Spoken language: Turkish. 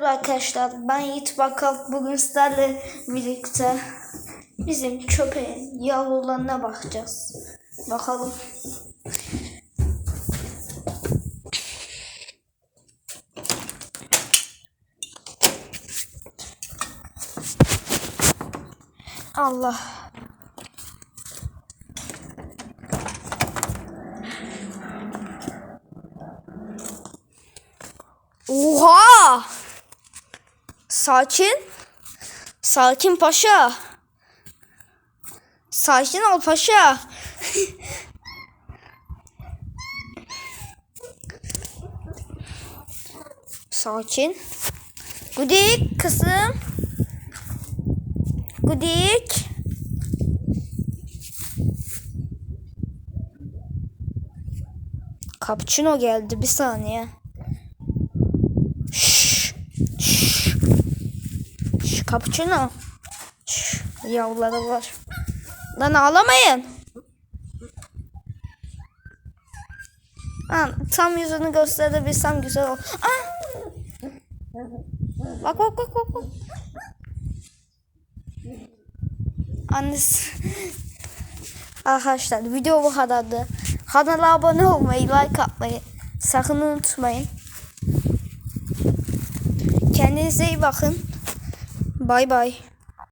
Merhaba arkadaşlar. Ben Yiğit Bakkal. Bugün sizlerle birlikte bizim köpeğin yavrularına bakacağız. Bakalım. Allah. Oha! Sakin. Sakin paşa. Sakin ol paşa. Sakin. Gudik kızım. Gudik. Cappuccino geldi bir saniye. Cappuccino. Yavruları var. Lan ağlamayın. Lan tam yüzünü gösterebilsem güzel ol. Aa! Bak bak bak bak. bak. Annesi. Arkadaşlar video bu kadardı. Kanala abone olmayı, like atmayı sakın unutmayın. Kendinize iyi bakın. Bay bay.